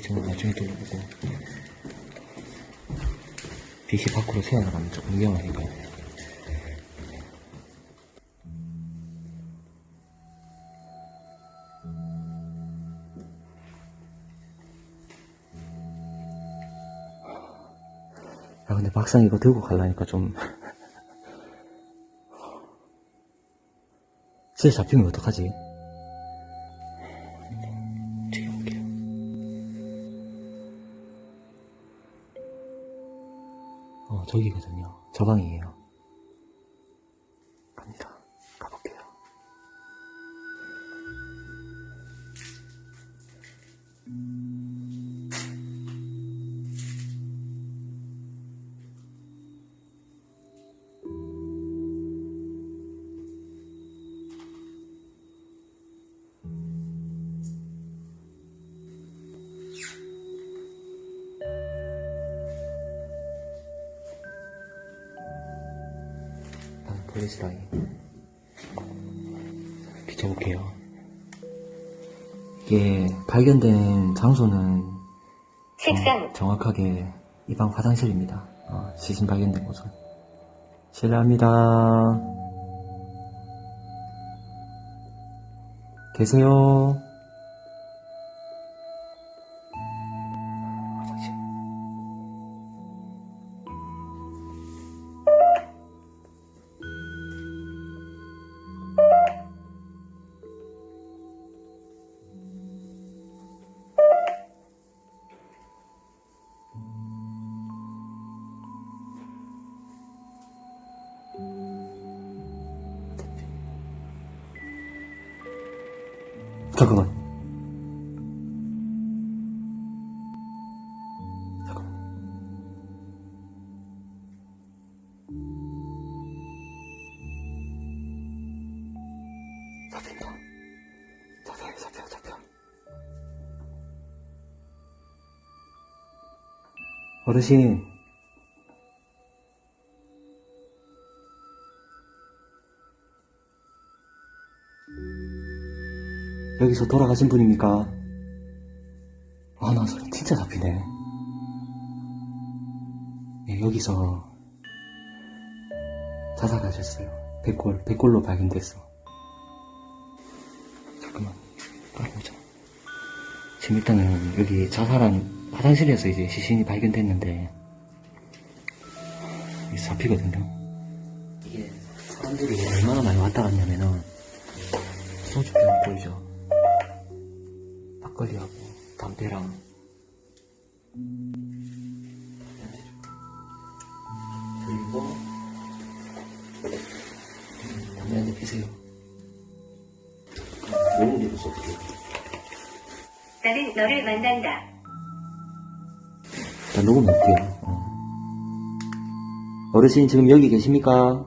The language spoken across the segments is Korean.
1층은 나중에 돌려보고. 빛이 밖으로 새어나가면 조금 위험하니까. 야, 근데 막상 이거 들고 가려니까 좀. 진짜 잡히면 어떡하지? 라인 비춰볼게요. 이게 발견된 장소는 어, 정확하게 이 방 화장실입니다. 어, 시신 발견된 곳은. 실례합니다. 계세요? 잠깐만. 잠깐만. 잡힌다. 잡혀, 잡혀, 잡혀. 어르신. 여기서 돌아가신 분입니까? 아, 나 소리 진짜 잡히네. 예, 여기서 자살하셨어요. 백골, 백골로 발견됐어. 잠깐만, 깔아보자. 지금 일단은 여기 자살한 화장실에서 이제 시신이 발견됐는데, 잡히거든요. 이게 사람들이 얼마나 많이 왔다 갔냐면은, 소주병 보이죠? 막걸리하고 담배랑 그리고 담배 한대 피세요 너무 어떡해 나는 너를 만난다. 나 녹음할게요 어. 어르신 지금 여기 계십니까?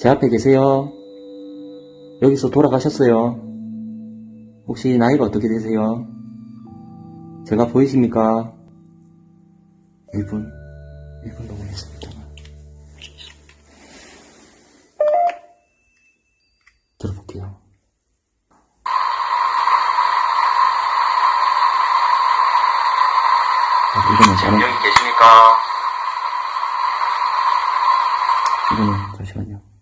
제 앞에 계세요? 여기서 돌아가셨어요? 혹시 나이가 어떻게 되세요? 제가 보이십니까? 1분, 1분 녹음했습니다. 들어볼게요. 아, 이거는 저는, 여기 계십니까? 이거는, 잠시만요.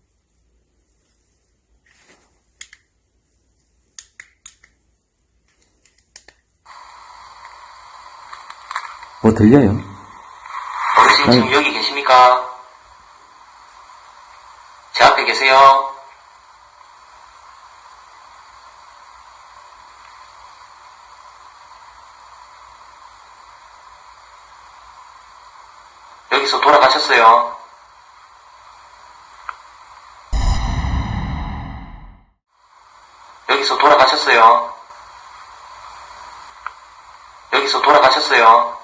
뭐 들려요? 어르신 지금 아니. 여기 계십니까? 제 앞에 계세요? 여기서 돌아가셨어요? 여기서 돌아가셨어요? 여기서 돌아가셨어요?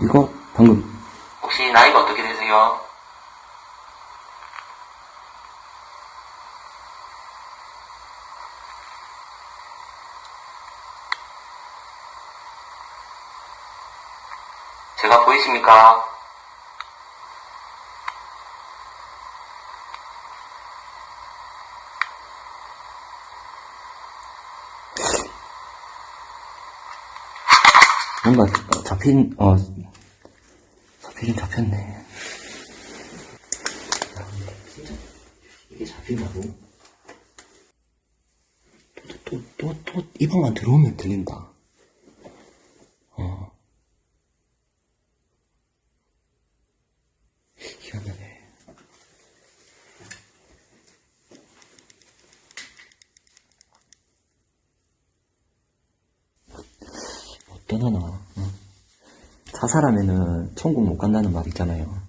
이거 방금 혹시 나이가 어떻게 되세요? 제가 보이십니까? 뭔가 잡힌, 어, 잡히긴 잡혔네. 진짜 이게 잡힌다고? 또, 또, 또, 또, 이 방만 들어오면 들린다. 어. 희한하네. 어떠나, 어. 자살하면은 천국 못 간다는 말 있잖아요.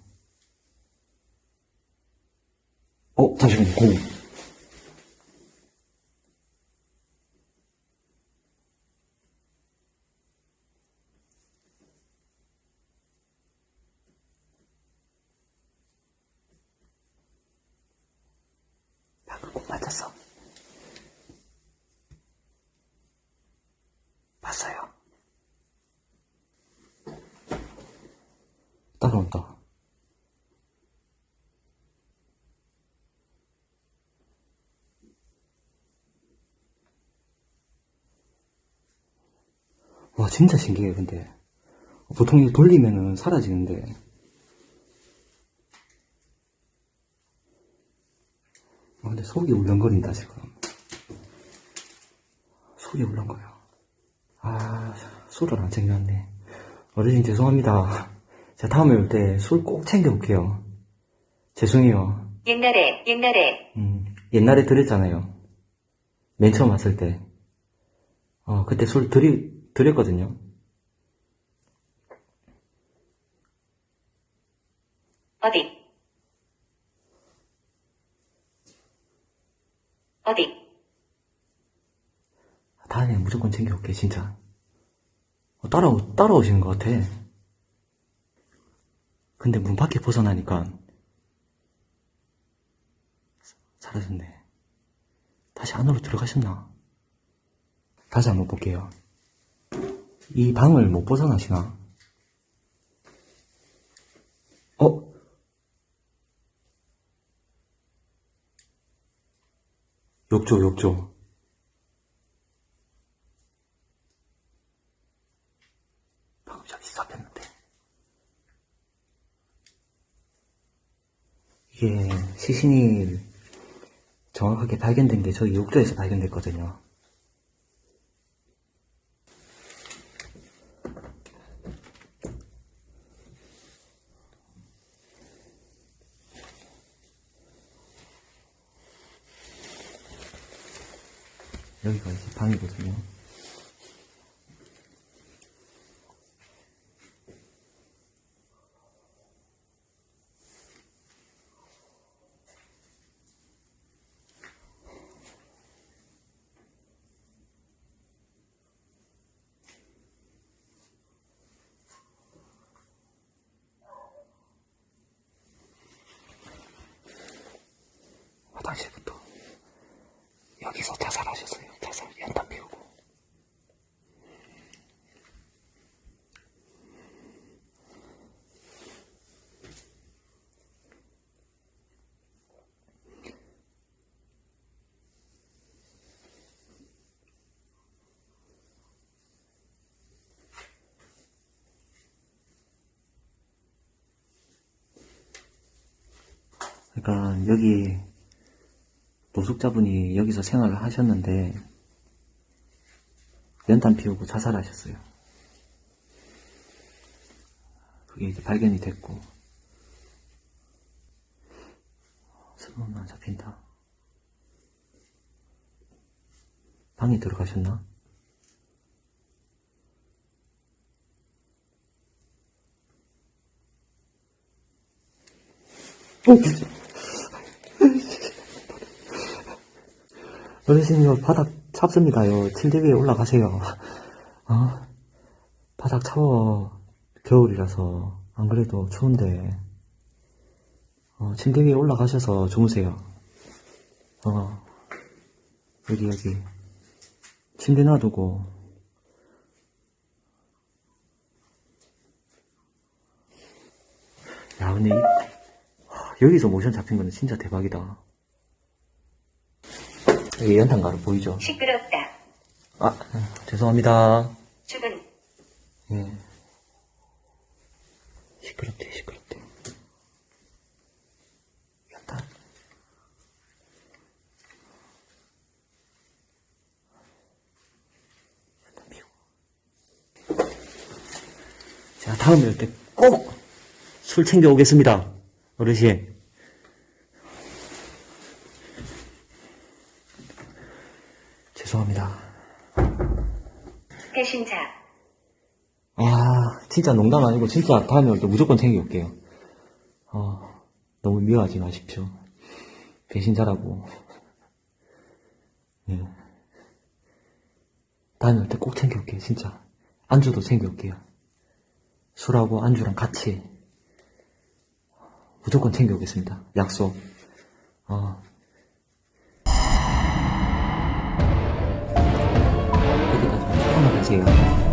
어, 잠시만요, 공. 방금 공 맞았어. 봤어요. 따라온다. 와, 진짜 신기해, 근데. 보통 이거 돌리면은 사라지는데. 아, 근데 속이 울렁거린다, 지금. 속이 울렁거려. 아, 술을 안 챙겨왔네. 어르신 죄송합니다. 제가 다음에 올 때 술 꼭 챙겨 올게요. 죄송해요. 옛날에, 옛날에, 음, 옛날에 드렸잖아요. 맨 처음 왔을 때. 어, 그때 술 드리, 드렸거든요. 어디? 어디? 다음에 무조건 챙겨올게, 진짜. 어, 따라오, 따라오시는 것 같아. 근데 문 밖에 벗어나니까 사- 사라졌네. 다시 안으로 들어가셨나? 다시 한번 볼게요. 이 방을 못 벗어나시나? 어? 욕조, 욕조. 방금 저기 잡혔는데. 이게 시신이 정확하게 발견된 게 저기 욕조에서 발견됐거든요. 여기가 이제 방이거든요. 화장실부터 여기서 자살하셨어요. 자살 연탄 피우고. 그러니까 여기 노숙자분이 여기서 생활을 하셨는데 연탄 피우고 자살하셨어요. 그게 이제 발견이 됐고 손은 안 잡힌다. 방에 들어가셨나? 오! 어르신요, 바닥 찹습니다요. 침대 위에 올라가세요. 어? 바닥 차워. 겨울이라서. 안 그래도 추운데. 어, 침대 위에 올라가셔서 주무세요. 어. 여기, 여기. 침대 놔두고. 근데 이, 와, 여기서 모션 잡힌 거는 진짜 대박이다. 여기 연탄가루 보이죠? 시끄럽다. 아, 죄송합니다. 주문. 예. 시끄럽대, 시끄럽대. 연탄. 연탄 피우고. 자, 다음에 올때꼭 술 챙겨 오겠습니다. 어르신. 죄송합니다. 배신자. 아, 진짜 농담 아니고, 진짜 다음에 올 때 무조건 챙겨올게요. 어, 너무 미워하지 마십시오. 배신자라고. 예. 다음에 올 때 꼭 챙겨올게요, 진짜. 안주도 챙겨올게요. 술하고 안주랑 같이. 무조건 챙겨오겠습니다. 약속. 어. 그때까지 조금만 하세요.